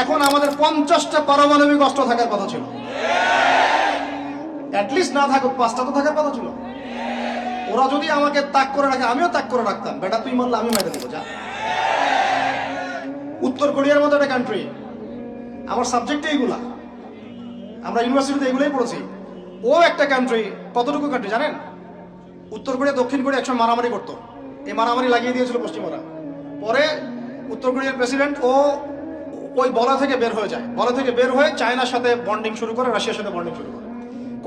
এখন আমাদের পঞ্চাশটা পারমাণবিক অস্ত্র থাকার কথা ছিল। অ্যাটলিস্ট না থাকুক, পাঁচটা তো থাকার কথা ছিল। ওরা যদি আমাকে তাক করে রাখে, আমিও তাক করে রাখতাম। বেটা, তুই মারলে আমি মেরে দেবো, যা। উত্তর কোরিয়ার মতো একটা কান্ট্রি আমার সাবজেক্ট এইগুলা আমরা ইউনিভার্সিটিতে এগুলোই পড়েছি। ও একটা কান্ট্রি কতটুকু কান্ট্রি জানেন? উত্তর কোরিয়া, দক্ষিণ কোরিয়া একসময় মারামারি করতো। এই মারামারি লাগিয়ে দিয়েছিল পশ্চিমারা। পরে উত্তর কোরিয়ার প্রেসিডেন্ট ও ওই বলা থেকে বের হয়ে যায়। বলা থেকে বের হয়ে চায়নার সাথে বন্ডিং শুরু করে, রাশিয়ার সাথে বন্ডিং শুরু করে।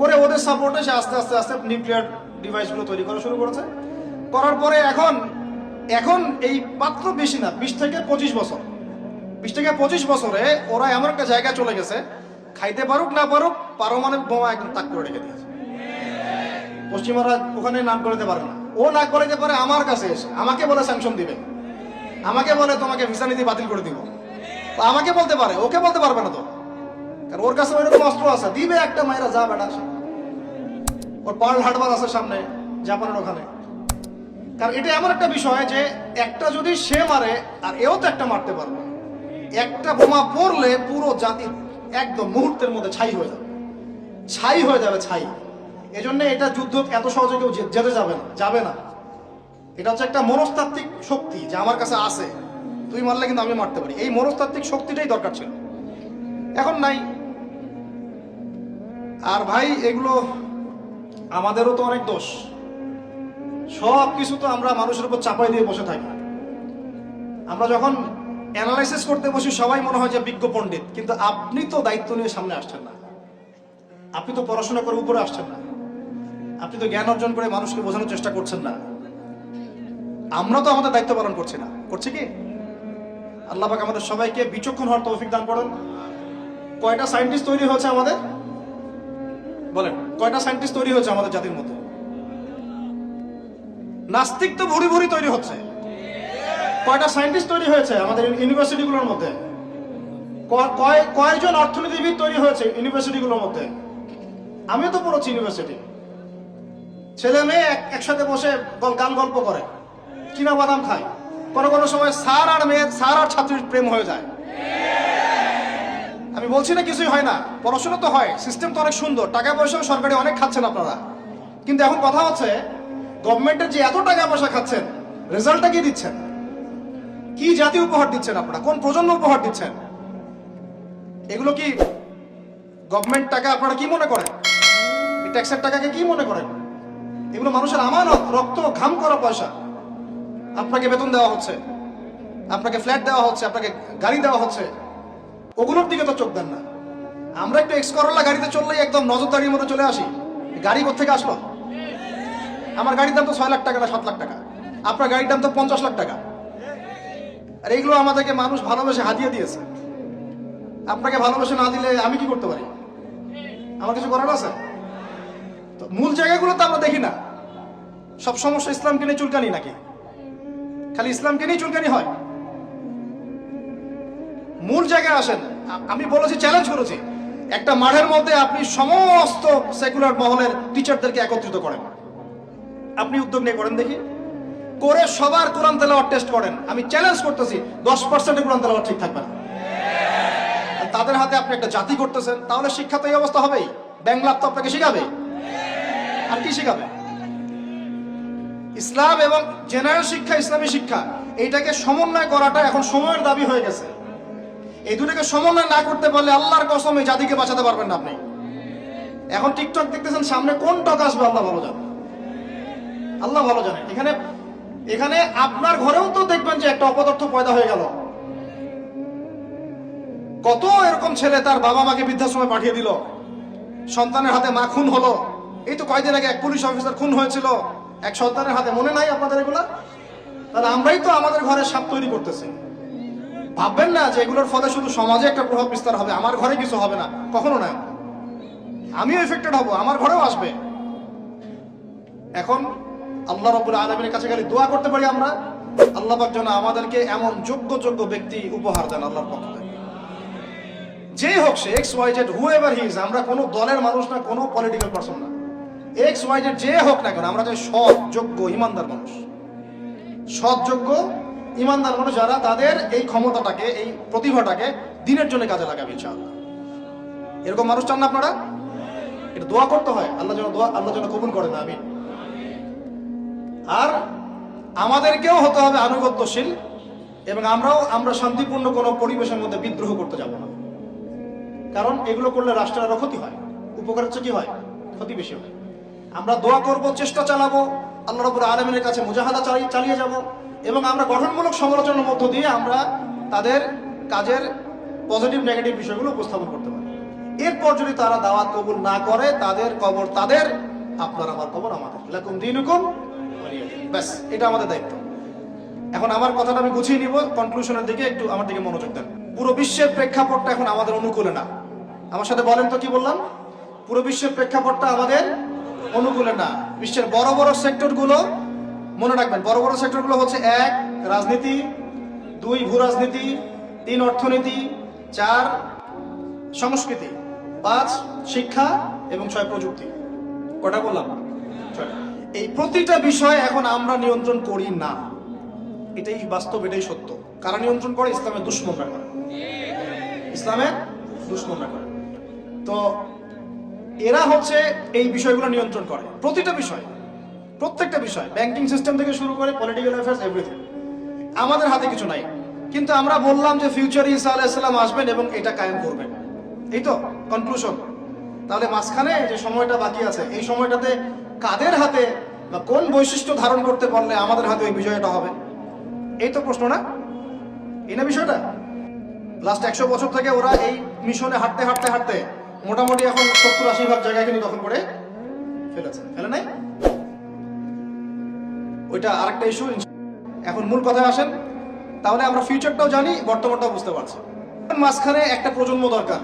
করে ওদের সাপোর্টে সে আস্তে আস্তে আস্তে নিউক্লিয়ার ডিভাইসগুলো তৈরি করা শুরু করেছে। করার পরে এখন এখন এই মাত্র বেশি না, বিশ থেকে পঁচিশ বছর। বিশ থেকে পঁচিশ বছরে ওরা এমন একটা জায়গায় চলে গেছে, খাইতে পারুক না পারুক, পারমাণবিক বোমা একদম তাক করে রেখে দিয়েছে। পশ্চিমারা ওখানে নাক গলাতে পারে না। ও নাক গলাতে পারে আমার কাছে এসে, আমাকে বলে স্যাংশন দিবে। আমাকে বলে তোমাকে ভিসা নীতি বাতিল করে দিব। আমাকে বলতে পারে, ওকে বলতে পারবে না তো। কারণ ওর কাছে ওইরকম অস্ত্র আছে, দিবে একটা মায়েরা যা বেটা ওর পার্ল হারবার আছে সামনে, জাপানের ওখানে। কারণ এটা এমন একটা বিষয় যে একটা যদি সে মারে, আর এও তো একটা মারতে পারবে। একটা বোমা পড়লে পুরো জাতি একদম মুহূর্তের মধ্যে ছাই হয়ে যাবে। ছাই হয়ে যাবে, ছাই। এজন্য এটা যুদ্ধ এত সহজে কেউ যেতে যাবে না যাবে না। এটা হচ্ছে একটা মনস্তাত্ত্বিক শক্তি যে আমার কাছে আছে। তুই মারলে কিন্তু আমি মারতে পারি। এই মনস্তাত্ত্বিক শক্তিটাই দরকার ছিল। এখন নাই। আর ভাই, এগুলো আমাদেরও তো অনেক দোষ। সব কিছু তো আমরা মানুষের উপর চাপাই দিয়ে বসে থাকি। আমরা যখন অ্যানালাইসিস করতে বসি, সবাই মনে হয় যে বিজ্ঞ পণ্ডিত, কিন্তু আপনি তো দায়িত্ব নিয়ে সামনে আসছেন না। আপনি তো পড়াশোনা করে উপরে আসছেন না। আপনি তো জ্ঞান অর্জন করে মানুষকে বোঝানোর চেষ্টা করছেন না। আমরা তো আমাদের দায়িত্ব পালন করছি না। করছি কি? আল্লাহ পাক আমাদের সবাইকে বিচক্ষণ হওয়ার তৌফিক দান করেন। কয়টা সায়েন্টিস্ট তৈরি হয়েছে আমাদের? বলেন, কয়টা সায়েন্টিস্ট তৈরি হয়েছে আমাদের জাতির মধ্যে? নাস্তিক তো ভুরি ভুরি তৈরি হচ্ছে। কয়টা সায়েন্টিস্ট তৈরি হয়েছে আমাদের ইউনিভার্সিটিগুলোর মধ্যে? কয়জন অর্থনীতিবিদ তৈরি হয়েছে ইউনিভার্সিটিগুলোর মধ্যে? আমিও তো পড়েছি ইউনিভার্সিটি ছেলে মেয়ে একসাথে বসে গান গল্প করে। কিনা বাদাম খায়। কোনো কোনো সময় স্যার আর মেয়ে, স্যার আর ছাত্রীর প্রেম হয়ে যায়। আমি বলছি না কিছুই হয় না, পড়াশোনা তো হয় সিস্টেম তো অনেক সুন্দর, টাকা পয়সাও সরকারি অনেক খাচ্ছেন আপনারা। কিন্তু এখন কথা হচ্ছে গভর্নমেন্টের যে এত টাকা পয়সা খাচ্ছেন রেজাল্টটা কি দিচ্ছেন? কি জাতি উপহার দিচ্ছেন আপনারা? কোন প্রজন্ম উপহার দিচ্ছেন? এগুলো কি গভর্নমেন্ট টাকা আপনারা কি মনে করেন? ট্যাক্সের টাকাকে কি মনে করেন? এগুলো মানুষের আমানত, রক্ত, ঘাম করা পয়সা। আপনাকে বেতন দেওয়া হচ্ছে। আপনাকে ফ্ল্যাট দেওয়া হচ্ছে, আপনাকে গাড়ি দেওয়া হচ্ছে। ওগুলোর দিকে তো চোখ দেন না। আমরা একটু এক্স করলা গাড়িতে চললেই একদম নজরদারির মতো চলে আসি। গাড়ি থেকে আসলো? আমার গাড়ির দাম তো ছয় লাখ টাকা না সাত লাখ টাকা। আপনার গাড়ির দাম তো পঞ্চাশ লাখ টাকা। আর এইগুলো আমাদেরকে মানুষ ভালোবেসে হাতিয়ে দিয়েছে। আপনাকে ভালোবেসে না দিলে আমি কি করতে পারি? আমার কিছু করার আছে? তো মূল জায়গাগুলো তো আমরা দেখি না। সব সমস্যা ইসলামকে নিয়ে চুলকানি নাকি? খালি ইসলামকে নিয়ে চুলকানি হয়। মূল জায়গায় আসেন আমি বলেছি চ্যালেঞ্জ করেছি। একটা মাঠের মধ্যে আপনি সমস্ত সেকুলার মহলের টিচারদেরকে একত্রিত করেন। আপনি উদ্যোগ নিয়ে করেন দেখি। করে সবার কোরআন তেলাওয়ার টেস্ট করেন। আমি চ্যালেঞ্জ করতেছি, দশ পার্সেন্টের কোরআন তেলাওয়াত ঠিক থাকবে না। তাদের হাতে আপনি একটা জাতি করতেছেন তাহলে শিক্ষা তো এই অবস্থা হবেই। ব্যাংলাপ তো আপনাকে শিখাবে। আর কি শিখাবে? ইসলাম এবং জেনারেল শিক্ষা, ইসলামী শিক্ষা, এইটাকে সমন্বয় করাটা এখন সময়ের দাবি হয়ে গেছে। এই দুটোকে সমন্বয় না করতে পারলে আল্লাহর কসম এই জাতিকে বাঁচাতে পারবেন না আপনি। এখন টিকটক দেখতেছেন, সামনে কোন টক আসবে? আল্লাহ ভালো জানে। আল্লাহ ভালো জানে। এখানে এখানে আপনার ঘরেও তো দেখবেন যে একটা অপদার্থ পয়দা হয়ে গেল। কত এরকম ছেলে তার বাবা মাকে বৃদ্ধাশ্রমে পাঠিয়ে দিল। সন্তানের হাতে মা খুন হলো। এই তো কয়দিন আগে এক পুলিশ অফিসার খুন হয়েছিল। এক সন্তানের হাতে মনে নাই আপনাদের এগুলা? তাহলে আমরাই তো আমাদের ঘরে সাপ তৈরি করতেছি। ভাববেন না যে এগুলোর ফলে শুধু সমাজে একটা প্রভাব বিস্তার হবে, আমার ঘরে কিছু হবে না। কখনো না। আমিও এফেক্টেড হব, আমার ঘরেও আসবে। এখন আল্লাহ রবুল আলমের কাছে খালি দোয়া করতে পারি আমরা। আল্লাহ পাক যেন আমাদেরকে এমন যোগ্য যোগ্য ব্যক্তি উপহার দেন আল্লাহর পক্ষ থেকে। যেই হোক সে X Y Z who ever he's আমরা কোনো দলের মানুষ না, কোনো পলিটিক্যাল পার্সন না। এক্স ওয়াই যে হোক না কেন, আমরা চাই সৎ, যোগ্য, ইমানদার মানুষ। সৎ, যোগ্য, ইমানদার মানুষ যারা তাদের এই ক্ষমতাটাকে, এই প্রতিভাটাকে দিনের জন্য কাজে লাগাবে, ইনশাআল্লাহ। এরকম মানুষ চান না আপনারা? এটা দোয়া করতে হয়, আল্লাহ যেন দোয়া, আল্লাহ যেন কবুল করেন আমি আর আমাদেরকেও হতে হবে আনুগত্যশীল, এবং আমরাও, আমরা শান্তিপূর্ণ কোনো পরিবেশের মধ্যে বিদ্রোহ করতে যাব না। কারণ এগুলো করলে রাষ্ট্রের আরও ক্ষতি হয়। উপকার হচ্ছে কি হয়? ক্ষতি বেশি হয়। আমরা দোয়া করব, চেষ্টা চালাবো, আল্লাহ রবুল আলমিনের কাছে মুজাহাদা চালিয়ে চালিয়ে যাব এবং আমরা গঠনমূলক সমালোচনার মধ্য দিয়ে আমরা তাদের কাজের পজিটিভ, নেগেটিভ বিষয়গুলো উপস্থাপন করতে পারি। এরপর যদি তারা দাওয়াত কবুল না করে, তাদের কবর তাদের, আপনার আমার কবর আমাদের। ওয়ালিয়া দিন। ব্যাস, এটা আমাদের দায়িত্ব। এখন আমার কথাটা আমি গুছিয়ে নিব কনক্লুশনের দিকে একটু আমার দিকে মনোযোগ দেন। পুরো বিশ্বের প্রেক্ষাপটটা এখন আমাদের অনুকূলে না। আমার সাথে বলেন তো কি বললাম? পুরো বিশ্বের প্রেক্ষাপটটা আমাদের অনুকূলে না। বিশ্বের বড় বড় সেক্টরগুলো, মনে রাখবেন, বড় বড় সেক্টরগুলো হচ্ছে এক, রাজনীতি, দুই ভূ রাজনীতি তিন, অর্থনীতি, চার, সংস্কৃতি, পাঁচ, শিক্ষা এবং ছয়, প্রযুক্তি। কটা বললাম? এই প্রতিটা বিষয় এখন আমরা নিয়ন্ত্রণ করি না। এটাই বাস্তব, এটাই সত্য। কারা নিয়ন্ত্রণ করে? ইসলামের দুশ্মনরা করে। ইসলামের দুশ্মনরা করে। তো এরা হচ্ছে এই বিষয়গুলো নিয়ন্ত্রণ করে। প্রতিটা বিষয়, প্রত্যেকটা বিষয় ব্যাংকিং সিস্টেম থেকে শুরু করে পলিটিক্যাল অ্যাফেয়ার্স এভরিথিং আমাদের হাতে কিছু নাই। কিন্তু আমরা বললাম যে ফিউচার ইসা আলাইসাল্লাম আসবেন এবং এটা কায়েম করবেন। এই তো কনক্লুশন তাহলে মাঝখানে যে সময়টা বাকি আছে, এই সময়টাতে কাদের হাতে বা কোন বৈশিষ্ট্য ধারণ করতে পারলে আমাদের হাতে ওই বিষয়টা হবে? এই তো প্রশ্ন না? এই না বিষয়টা? লাস্ট একশো বছর থেকে ওরা এই মিশনে হাঁটতে হাঁটতে হাঁটতে মোটামুটি এখন সত্তর আশি ভাগ জায়গায় কিন্তু দখল করে ফেলেছে। ফেলে নাই? ওইটা আরেকটা ইস্যু এখন মূল কথায় আসেন, তাহলে আমরা ফিউচারটাও জানি, বর্তমানটাও বুঝতে পারছি। মাঝখানে একটা প্রজন্ম দরকার।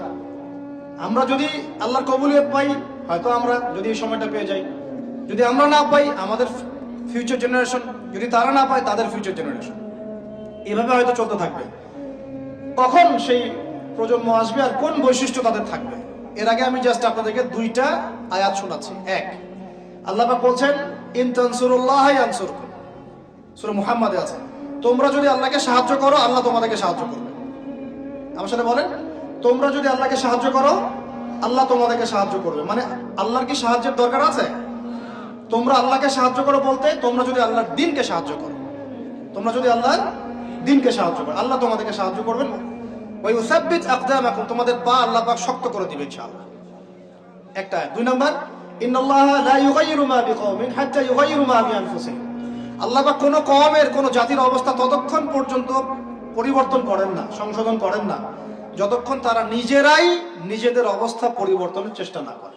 আমরা যদি আল্লাহর কবুলিয়ত পাই, হয়তো আমরা যদি এই সময়টা পেয়ে যাই। যদি আমরা না পাই, আমাদের ফিউচার জেনারেশন যদি তারা না পায়, তাদের ফিউচার জেনারেশন এভাবে হয়তো চলতে থাকবে। কখন সেই প্রজন্ম আসবে আর কোন বৈশিষ্ট্য তাদের থাকবে? এর আগে আমি জাস্ট আপনাদেরকে দুইটা আয়াত শোনাচ্ছি। এক, আল্লাহ বলছেন, ইন তানসুরুল্লাহ ইয়ানসুরকুম। সূরা মুহাম্মাদে আছে। তোমরা যদি আল্লাহকে সাহায্য করো, আল্লাহ তোমাদেরকে সাহায্য করবে। আমার সাথে বলেন, তোমরা যদি আল্লাহকে সাহায্য করো, আল্লাহ তোমাদেরকে সাহায্য করবে। মানে আল্লাহর কি সাহায্যের দরকার আছে? তোমরা আল্লাহকে সাহায্য করো বলতে, তোমরা যদি আল্লাহর দিনকে সাহায্য করো, তোমরা যদি আল্লাহর দিনকে সাহায্য করো, আল্লাহ তোমাদেরকে সাহায্য করবেন। ওই তোমাদের পা আল্লাহ পাক শক্ত করে দিবে ইনশাআল্লাহ। একটা দুই নম্বর আল্লাহ কওমের, কোনো জাতির অবস্থা ততক্ষণ পর্যন্ত পরিবর্তন করেন না, সংশোধন করেন না, যতক্ষণ তারা নিজেরাই নিজেদের অবস্থা পরিবর্তনের চেষ্টা না করে।